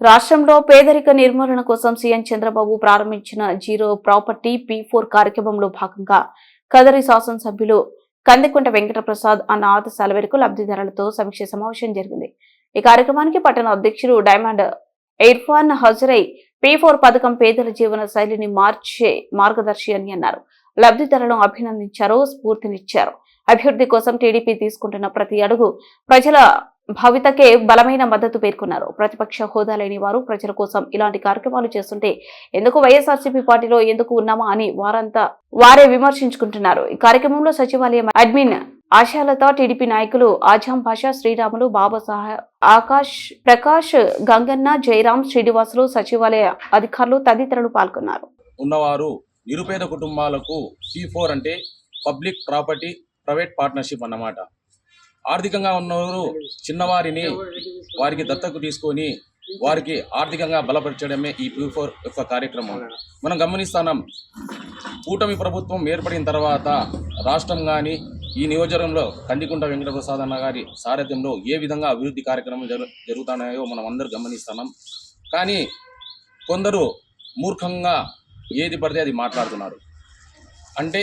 రాష్ట్రంలో పేదరిక నిర్మూలన కోసం సీఎం చంద్రబాబు ప్రారంభించిన జీరో ప్రాపర్టీ పీ ఫోర్ కార్యక్రమంలో భాగంగా కదరి శాసనసభ్యులు కందికుంట వెంకటప్రసాద్ అన్న ఆదేశాల మేరకు లబ్ధిదారులతో సమీక్ష సమావేశం జరిగింది. ఈ కార్యక్రమానికి పట్టణ అధ్యక్షుడు డైమండ్ ఇర్ఫాన్ హజరై పీ ఫోర్ పథకం పేదల జీవన శైలిని మార్చే మార్గదర్శి అని అన్నారు. లబ్ధిదారులను అభినందించారు స్ఫూర్తినిచ్చారు. అభివృద్ధి కోసం టీడీపీ తీసుకుంటున్న ప్రతి అడుగు ప్రజల భవితకే బలమైన మద్దతు పేర్కొన్నారు. ప్రతిపక్ష హోదా లేని వారు ప్రజల కోసం ఇలాంటి కార్యక్రమాలు చేస్తుంటే ఎందుకు వైఎస్ఆర్సీపీ పార్టీలో ఎందుకు ఉన్నామా అని వారంతా వారే విమర్శించుకుంటున్నారు. ఈ కార్యక్రమంలో సచివాలయం అడ్మిన్ ఆశాలత టీడీపీ నాయకులు ఆజాం భాషా శ్రీరాములు బాబాసాహెబ్ ఆకాష్ ప్రకాష్ గంగన్న జయరాం శ్రీనివాసులు సచివాలయ అధికారులు తదితరులు పాల్గొన్నారు. ఉన్నవారు నిరుపేద కుటుంబాలకు సి ఫోర్ అంటే పబ్లిక్ ప్రాపర్టీ ప్రైవేట్ పార్ట్నర్షిప్ అన్నమాట. ఆర్థికంగా ఉన్నవారు చిన్నవారిని వారికి దత్తకు తీసుకొని వారికి ఆర్థికంగా బలపరచడమే ఈ పీ ఫోర్ యొక్క కార్యక్రమం. మనం గమనిస్తున్నాం కూటమి ప్రభుత్వం ఏర్పడిన తర్వాత రాష్ట్రం కానీ ఈ నియోజకవర్గంలో కందికుంట వెంకటప్రసాద్ అన్న గారి సారథ్యంలో ఏ విధంగా అభివృద్ధి కార్యక్రమం జరు జరుగుతున్నాయో మనం అందరూ గమనిస్తున్నాం కానీ కొందరు మూర్ఖంగా ఏది పడితే అది మాట్లాడుతున్నారు. అంటే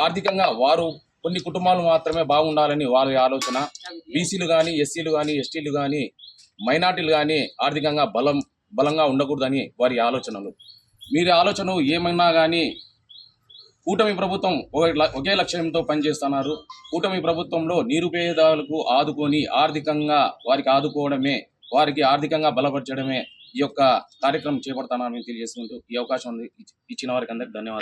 ఆర్థికంగా వారు కొన్ని కుటుంబాలు మాత్రమే బాగుండాలని వారి ఆలోచన. బీసీలు కానీ ఎస్సీలు కానీ ఎస్టీలు కానీ మైనార్టీలు కానీ ఆర్థికంగా బలం బలంగా ఉండకూడదని వారి ఆలోచనలు. మీరు ఆలోచన ఏమైనా కానీ కూటమి ప్రభుత్వం ఒక- ఒకే లక్ష్యంతో పనిచేస్తున్నారు. కూటమి ప్రభుత్వంలో నిరుపేదలకు ఆదుకొని ఆర్థికంగా వారికి ఆదుకోవడమే వారికి ఆర్థికంగా బలపరచడమే ఈ యొక్క కార్యక్రమం చేపడతానని తెలియజేసుకుంటూ ఈ అవకాశం ఇచ్చిన వారికి అందరికి ధన్యవాదాలు.